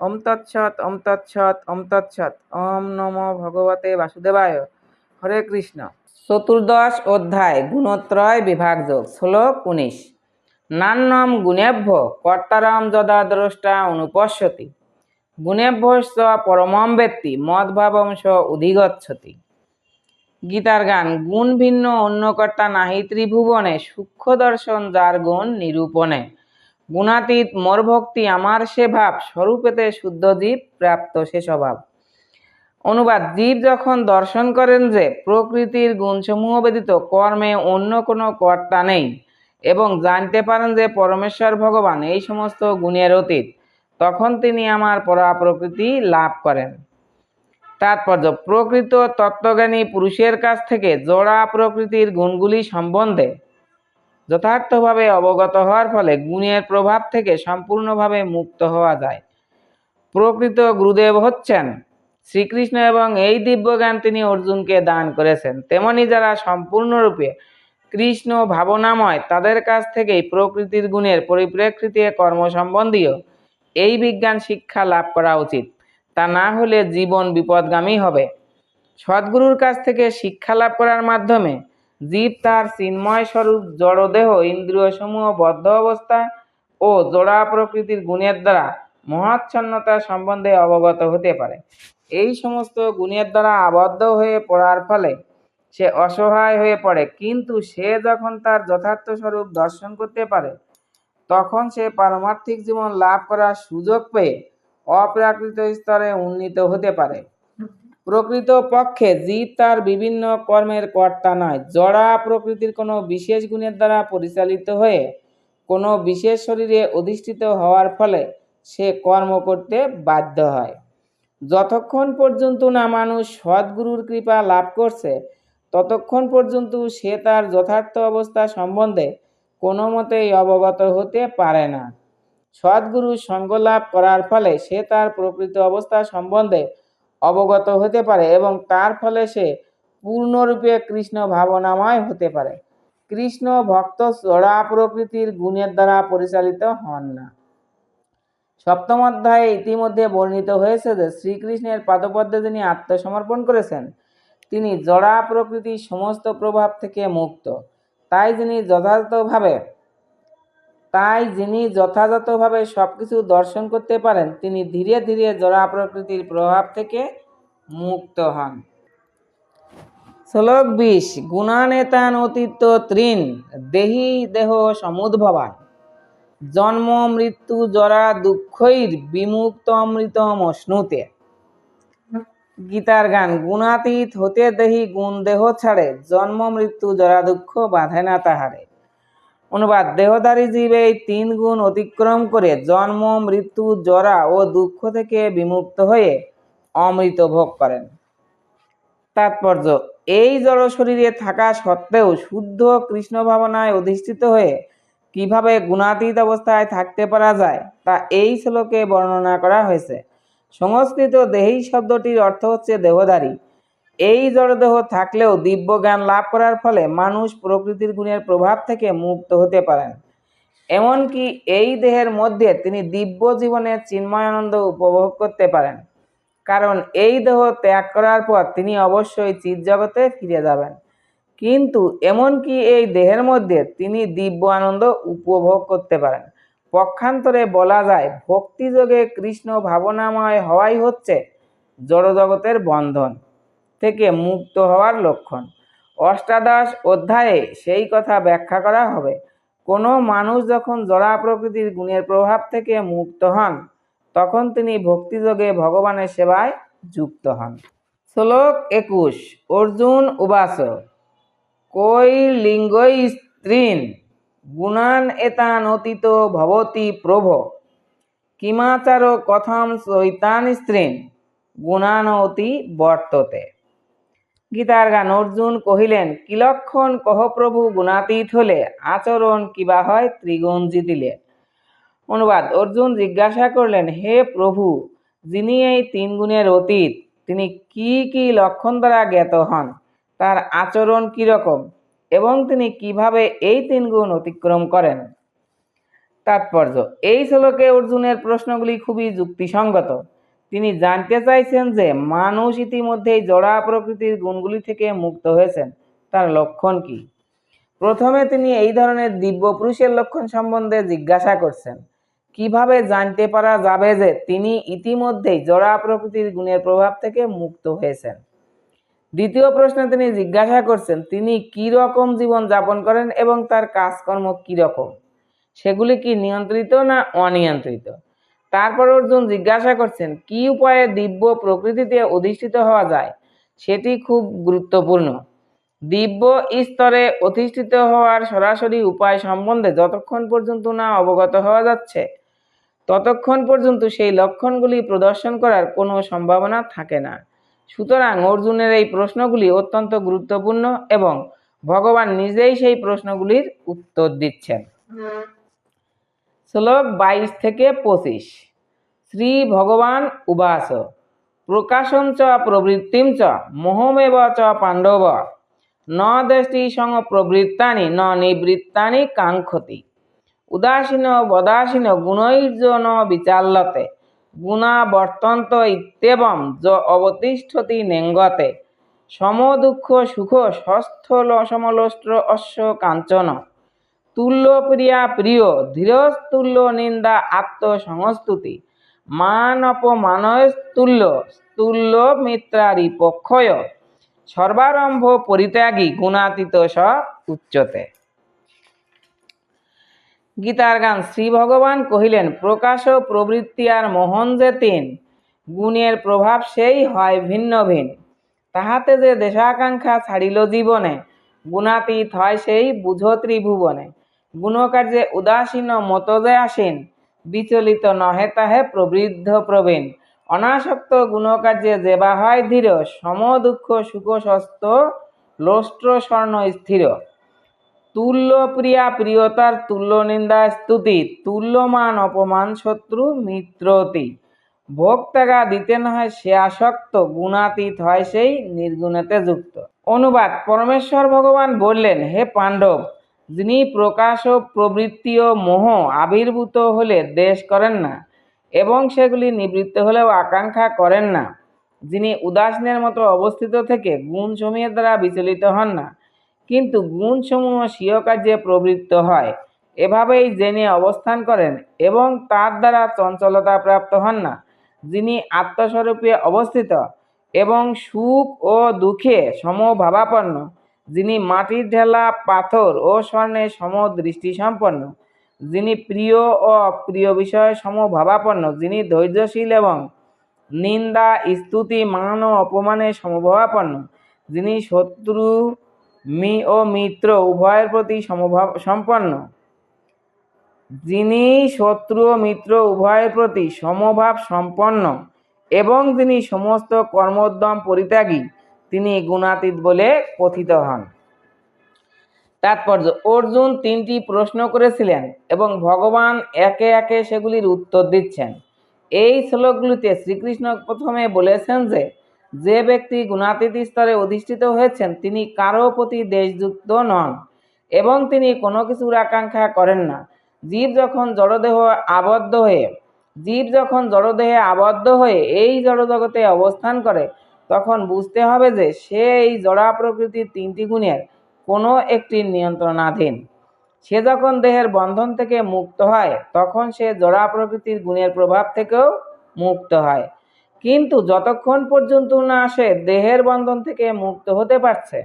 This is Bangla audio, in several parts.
ওম তৎসৎ ওম তৎসৎ ওম তৎসৎ। ওম নমো ভগবতে বাসুদেবায়। হরে কৃষ্ণ। চতুর্দশ অধ্যায়, গুণত্রয় বিভাগযোগ শ্লোক উনিশ। নান্নম গুণেভ্য, কর্তারাম যদা দ্রষ্টা অনুপশ্যতি। গুণেভ্যশ্চ পরমম ব্যক্তি মদভাবংশ অধিগচ্ছতি। গীতার গান, গুণ ভিন্ন অন্য কর্তা নাহি ত্রিভুবনে, সূক্ষ্ম দর্শন যার গুণ নিরূপণে। গুণাতীত মোর ভক্তি আমার সে ভাব, স্বরূপেতে শুদ্ধ জীব প্রাপ্ত সে স্বভাব। অনুবাদ, জীব যখন দর্শন করেন যে, প্রকৃতির গুণসমূহ ব্যতীত কর্মে অন্য কোনো কর্তা নেই এবং জানতে পারেন যে, পরমেশ্বর ভগবান এই সমস্ত গুণের অতীত, তখন তিনি আমার পরা প্রকৃতি লাভ করেন। তাৎপর্য, প্রকৃত তত্ত্বজ্ঞানী পুরুষের কাছ থেকে জোড়া প্রকৃতির গুণগুলি সম্বন্ধে যথার্থভাবে অবগত হওয়ার ফলে গুণের প্রভাব থেকে সম্পূর্ণভাবে মুক্ত হওয়া যায়। প্রকৃত গুরুদেব হচ্ছেন শ্রীকৃষ্ণ এবং এই দিব্যজ্ঞান তিনি অর্জুনকে দান করেছেন। তেমনি যারা সম্পূর্ণরূপে কৃষ্ণ ভাবনাময়, তাদের কাছ থেকেই প্রকৃতির গুণের পরিপ্রেক্ষিতে কর্ম সম্বন্ধীয় এই বিজ্ঞান শিক্ষা লাভ করা উচিত। তা না হলে জীবন বিপদগামী হবে। সদ্গুরুর কাছ থেকে শিক্ষা লাভ করার মাধ্যমে জীব তার চিন্ময় স্বরূপ জড়দেহ ইন্দ্রিয়সমূহ বদ্ধ অবস্থা ও জোড়া প্রকৃতির গুণের দ্বারা মহাচ্ছন্নতা সম্বন্ধে অবগত হতে পারে। এই সমস্ত গুণের দ্বারা আবদ্ধ হয়ে পড়ার ফলে সে অসহায় হয়ে পড়ে। কিন্তু সে যখন তার যথার্থ স্বরূপ দর্শন করতে পারে, তখন সে পারমার্থিক জীবন লাভ করার সুযোগ পেয়ে অপ্রাকৃত স্তরে উন্নীত হতে পারে। প্রকৃত পক্ষে জীব তার বিভিন্ন কর্মের কর্তা নয়। জড়া প্রকৃতির কোনো বিশেষ গুণের দ্বারা পরিচালিত হয়ে কোনো বিশেষ শরীরে অধিষ্ঠিত হওয়ার ফলে সে কর্ম করতে বাধ্য হয়। যতক্ষণ পর্যন্ত না মানুষ সদ্গুরুর কৃপা লাভ করছে, ততক্ষণ পর্যন্ত সে তার যথার্থ অবস্থা সম্বন্ধে কোনো মতেই অবগত হতে পারে না। সদ্গুরু সঙ্গ লাভ করার ফলে সে তার প্রকৃত অবস্থা সম্বন্ধে অবগত হতে পারে এবং তার ফলে সে পূর্ণরূপে কৃষ্ণ ভাবনাময় হতে পারে। কৃষ্ণ ভক্ত চড়া প্রকৃতির গুণের দ্বারা পরিচালিত হন না। সপ্তম অধ্যায়ে ইতিমধ্যে বর্ণিত হয়েছে যে শ্রীকৃষ্ণের পাদপদ্মে যিনি আত্মসমর্পণ করেছেন, তিনি জড়া প্রকৃতির সমস্ত প্রভাব থেকে মুক্ত। তাই যিনি যথাযথভাবে তাই যিনি যথাযথভাবে সব কিছু দর্শন করতে পারেন, তিনি ধীরে ধীরে জড়া প্রকৃতির প্রভাব থেকে মুক্ত হন। শ্লোক বিশ, গুণানেতান অতীত ত্রিন দেহি দেহ সমুদ্ভবান। জন্ম মৃত্যু জরা দুঃখৈর বিমুক্ত অমৃতম অশ্নুতে। গীতার গান, গুণাতীত হতে দেহি গুণ দেহ ছাড়ে, জন্ম মৃত্যু জরা দুঃখ বাঁধে না তাহারে। অনুবাদ দেহধারী জীব এই তিন গুণ অতিক্রম করে জন্ম, মৃত্যু, জরা ও দুঃখ থেকে বিমুক্ত হয়ে অমৃত ভোগ করেন। তাৎপর্য, এই জড় শরীরে থাকা সত্ত্বেও শুদ্ধ কৃষ্ণ ভাবনায় অধিষ্ঠিত হয়ে কীভাবে গুণাতীত অবস্থায় থাকতে পারা যায় তা এই শ্লোকে বর্ণনা করা হয়েছে। সংস্কৃত দেহি শব্দটির অর্থ হচ্ছে দেহধারী এই জড়দেহ থাকলেও দিব্য জ্ঞান লাভ করার ফলে মানুষ প্রকৃতির গুণের প্রভাব থেকে মুক্ত হতে পারেন। এমনকি এই দেহের মধ্যে তিনি দিব্য জীবনের চিন্ময় আনন্দ উপভোগ করতে পারেন। কারণ এই দেহ ত্যাগ করার পর তিনি অবশ্যই চিৎজগতে ফিরে যাবেন। কিন্তু এমনকি এই দেহের মধ্যে তিনি দিব্য আনন্দ উপভোগ করতে পারেন। পক্ষান্তরে বলা যায়, ভক্তিযোগে কৃষ্ণ ভাবনাময় হওয়াই হচ্ছে জড়জগতের বন্ধন। থেকে মুক্ত হওয়ার লক্ষণ। অষ্টাদশ অধ্যায়ে সেই কথা ব্যাখ্যা করা হবে। কোনো মানুষ যখন জড়া প্রকৃতির গুণের প্রভাব থেকে মুক্ত হন, তখন তিনি ভক্তিযোগে ভগবানের সেবায় যুক্ত হন। শ্লোক একুশ, অর্জুন উবাস কই লিঙ্গই স্ত্রীন, গুণান এতান অতীত ভবতি প্রভ, কিমাচার কথম চৈতান স্ত্রীন গুণানতি বর্ততে। গীতার গান অর্জুন কহিলেন কি লক্ষণ কহ প্রভু গুণাতীত হলে আচরণ কিবা হয় ত্রিগুণ জিতিলে। অনুবাদ অর্জুন জিজ্ঞাসা করলেন হে প্রভু যিনি এই তিন গুণের অতীত, তিনি কি কি লক্ষণ দ্বারা জ্ঞাত হন? তার আচরণ কীরকম এবং তিনি কীভাবে এই তিন গুণ অতিক্রম করেন তাৎপর্য এই শ্লোকে অর্জুনের প্রশ্নগুলি খুবই যুক্তিসঙ্গত তিনি জানতে চাইছেন যে মানুষ ইতিমধ্যেই জড়া প্রকৃতির গুণগুলি থেকে মুক্ত হয়েছেন। তার লক্ষণ কি? প্রথমে তিনি এই ধরনের দিব্য পুরুষের লক্ষণ সম্বন্ধে জিজ্ঞাসা করছেন। কীভাবে জানতে পারা যাবে যে তিনি ইতিমধ্যেই জড়া প্রকৃতির গুণের প্রভাব থেকে মুক্ত হয়েছেন? দ্বিতীয় প্রশ্নে তিনি জিজ্ঞাসা করছেন, তিনি কি রকম জীবন যাপন করেন এবং তার কাজকর্ম কি রকম? সেগুলি কি নিয়ন্ত্রিত না অনিয়ন্ত্রিত? তারপর অর্জুন জিজ্ঞাসা করছেন, কি উপায়ে দিব্য প্রকৃতিতে অধিষ্ঠিত হওয়া যায়? সেটি খুব গুরুত্বপূর্ণ। দিব্য স্তরে অধিষ্ঠিত হওয়ার সরাসরি উপায় সম্বন্ধে যতক্ষণ পর্যন্ত না অবগত হওয়া যাচ্ছে, ততক্ষণ পর্যন্ত সেই লক্ষণগুলি প্রদর্শন করার কোনো সম্ভাবনা থাকে না। সুতরাং অর্জুনের এই প্রশ্নগুলি অত্যন্ত গুরুত্বপূর্ণ এবং ভগবান নিজেই সেই প্রশ্নগুলির উত্তর দিচ্ছেন। শ্লোক বাইশ থেকে পঁচিশ। শ্রী ভগবান উবাস। প্রকাশম চ প্রবৃত্তিম চ, মোহমেব চ পাণ্ডব। ন দেশটি সং প্রবৃত্তানি, ন নিবৃত্তানি কাঙ্ক্ষতি। উদাসীন বদাসীন গুণৈর্য ন বিচাল্যতে। গুণা বর্তন্ত ইত্যেবম য অবতিষ্ঠতি নেঙ্গতে। সম দুঃখ সুখ সস্থল সমলোষ্ট্র অশ্ব কাঞ্চন। তুল্য প্রিয়া প্রিয় ধীরস্তুল্য নিন্দা, আত্মসংস্তুতি। মান অপমানস্তুল্য তুল্য মিত্রারি পক্ষয়। সর্বারম্ভ পরিত্যাগী গুণাতীত স উচ্চতে। গীতার গান শ্রী ভগবান কহিলেন, প্রকাশ প্রবৃত্তি আর মোহন যে তিন, গুণের প্রভাব সেই হয় ভিন্ন ভিন্ন তাহাতে যে দেশাকাঙ্ক্ষা ছাড়িল জীবনে, গুণাতীত হয় সেই বুঝ ত্রিভুবনে। গুণকার্যে উদাসীন মত আসেন বিচলিত নহে তাহে প্রবৃদ্ধ প্রবীণ। অনাসক্ত গুণকার্যে যেবা হয় ধীর, সম দুঃখ সুখ সস্ত লোষ্ট্র স্বর্ণ স্থির। তুল্য প্রিয়া প্রিয়তার তুল্য নিন্দা স্তুতি তুল্যমান অপমান শত্রু মিত্রতি। ভোগ ত্যাগা দিতে নয় সে আসক্ত, গুণাতীত হয় সেই নির্গুণেতে যুক্ত। অনুবাদ, পরমেশ্বর ভগবান বললেন, হে পাণ্ডব যিনি প্রকাশ ও প্রবৃত্তি ও মোহ আবির্ভূত হলে দেশ করেন না এবং সেগুলি নিবৃত্ত হলেও আকাঙ্ক্ষা করেন না। যিনি উদাসীনের মতো অবস্থিত থেকে গুণ সমূহের দ্বারা বিচলিত হন না। কিন্তু গুণসমূহ স্বীয় কার্যে প্রবৃত্ত হয়। এভাবেই জেনে অবস্থান করেন এবং তার দ্বারা চঞ্চলতা প্রাপ্ত হন না। যিনি আত্মস্বরূপে অবস্থিত এবং সুখ ও দুঃখে সমভাবাপন্ন যিনি মাটির ঢেলা, পাথর ও স্বর্ণে সমদৃষ্টি সম্পন্ন, যিনি প্রিয় ও অপ্রিয় বিষয়ে সমভাবাপন্ন, যিনি ধৈর্যশীল এবং নিন্দা, স্তুতি, মান ও অপমানে সমভাবাপন্ন, যিনি শত্রু, মি ও মিত্র উভয়ের প্রতি সমভাব, সম্পন্ন, যিনি শত্রু ও মিত্র উভয়ের প্রতি সমভাব সম্পন্ন এবং যিনি সমস্ত কর্মোদ্যম পরিত্যাগী তিনি গুণাতীত বলে কথিত হন। তাৎপর্য, অর্জুন তিনটি প্রশ্ন করেছিলেন এবং ভগবান একে একে সেগুলির উত্তর দিচ্ছেন। এই শ্লোকগুলিতে শ্রীকৃষ্ণ প্রথমে বলেছেন যে যে ব্যক্তি গুণাতীত স্তরে অধিষ্ঠিত হয়েছেন, তিনি কারও প্রতি দেশযুক্ত নন এবং তিনি কোনো কিছুর আকাঙ্ক্ষা করেন না। জীব যখন জড়দেহ আবদ্ধ হয়ে, জীব যখন জড়দেহে আবদ্ধ হয়ে এই জড়জগতে অবস্থান করে তখন বুঝতে হবে যে সে এই জড়া প্রকৃতির তিনটি গুণের কোনো একটি নিয়ন্ত্রণাধীন। সে যখন দেহের বন্ধন থেকে মুক্ত হয়, তখন সে জড়া প্রকৃতির গুণের প্রভাব থেকেও মুক্ত হয়। কিন্তু যতক্ষণ পর্যন্ত না সে দেহের বন্ধন থেকে মুক্ত হতে পারছে,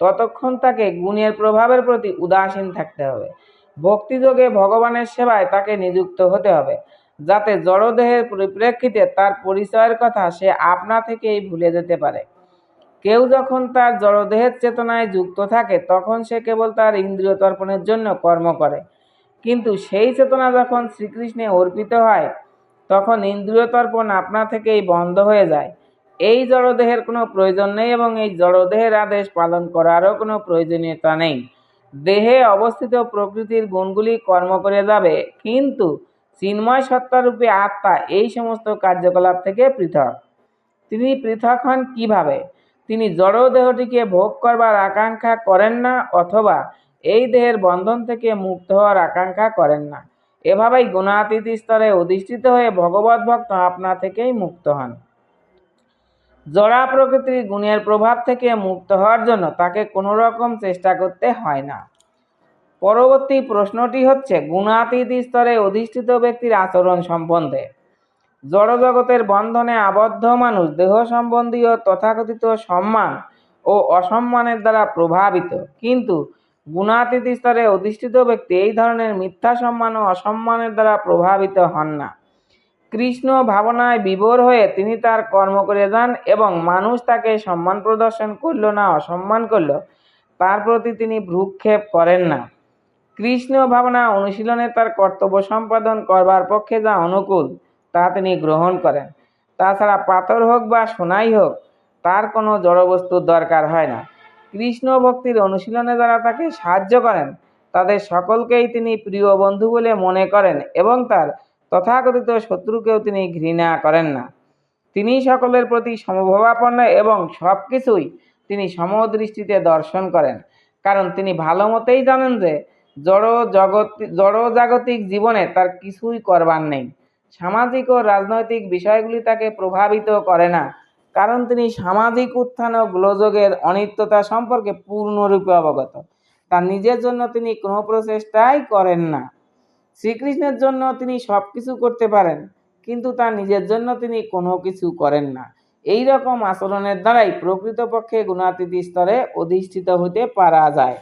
ততক্ষণ তাকে গুণের প্রভাবের প্রতি উদাসীন থাকতে হবে। ভক্তিযোগে ভগবানের সেবায় তাকে নিযুক্ত হতে হবে। যাতে জড়দেহের পরিপ্রেক্ষিতে তার পরিচয়ের কথা সে আপনা থেকেই ভুলে যেতে পারে। কেউ যখন তার জড়দেহের চেতনায় যুক্ত থাকে, তখন সে কেবল তার ইন্দ্রিয় তর্পণের জন্য কর্ম করে। কিন্তু সেই চেতনা যখন শ্রীকৃষ্ণে অর্পিত হয়, তখন ইন্দ্রিয় তর্পণ আপনা থেকেই বন্ধ হয়ে যায়। এই জড়দেহের কোনো প্রয়োজন নেই এবং এই জড়দেহের আদেশ পালন করারও কোনো প্রয়োজনীয়তা নেই। দেহে অবস্থিত প্রকৃতির গুণগুলি কর্ম করে যাবে, কিন্তু চিন্ময় সত্তারূপী আত্মা এই সমস্ত কার্যকলাপ থেকে পৃথক। তিনি পৃথক হন কীভাবে? তিনি জড় দেহটিকে ভোগ করবার আকাঙ্ক্ষা করেন না অথবা এই দেহের বন্ধন থেকে মুক্ত হওয়ার আকাঙ্ক্ষা করেন না। এভাবেই গুণাতীত স্তরে অধিষ্ঠিত হয়ে ভগবত ভক্ত আপনা থেকেই মুক্ত হন। জড়া প্রকৃতির গুণের প্রভাব থেকে মুক্ত হওয়ার জন্য তাকে কোনো রকম চেষ্টা করতে হয় না। পরবর্তী প্রশ্নটি হচ্ছে, গুণাতীত স্তরে অধিষ্ঠিত ব্যক্তির আচরণ সম্বন্ধে। জড়জগতের বন্ধনে আবদ্ধ মানুষ দেহ সম্বন্ধীয় তথাকথিত সম্মান ও অসম্মানের দ্বারা প্রভাবিত। কিন্তু গুণাতীত স্তরে অধিষ্ঠিত ব্যক্তি এই ধরনের মিথ্যা সম্মান ও অসম্মানের দ্বারা প্রভাবিত হন না। কৃষ্ণ ভাবনায় বিভোর হয়ে তিনি তার কর্ম করে যান এবং মানুষ তাকে সম্মান প্রদর্শন করল না অসম্মান করল, তার প্রতি তিনি ভ্রুক্ষেপ করেন না। কৃষ্ণ ভাবনা অনুশীলনে তার কর্তব্য সম্পাদন করবার পক্ষে যা অনুকূল, তা তিনি গ্রহণ করেন। তাছাড়া পাথর হোক বা সোনাই হোক, তার কোনো জড়বস্তুর দরকার হয় না। কৃষ্ণ ভক্তির অনুশীলনে যারা তাকে সাহায্য করেন, তাদের সকলকেই তিনি প্রিয় বন্ধু বলে মনে করেন এবং তার তথাকথিত শত্রুকেও তিনি ঘৃণা করেন না। তিনি সকলের প্রতি সমভাবাপন্ন এবং সব কিছুই তিনি সমদৃষ্টিতে দর্শন করেন। কারণ তিনি ভালো মতেই জানেন যে জড় জাগতিক জীবনে তার কিছুই করবার নেই। সামাজিক ও রাজনৈতিক বিষয়গুলি তাকে প্রভাবিত করে না, কারণ তিনি সামাজিক উত্থান ও গোলযোগের অনিত্যতা সম্পর্কে পূর্ণরূপে অবগত। তার নিজের জন্য তিনি কোনো প্রচেষ্টাই করেন না। শ্রীকৃষ্ণের জন্য তিনি সব কিছু করতে পারেন, কিন্তু তার নিজের জন্য তিনি কোনো কিছু করেন না। এই রকম আচরণের দ্বারাই প্রকৃতপক্ষে গুণাতীত স্তরে অধিষ্ঠিত হতে পারা যায়।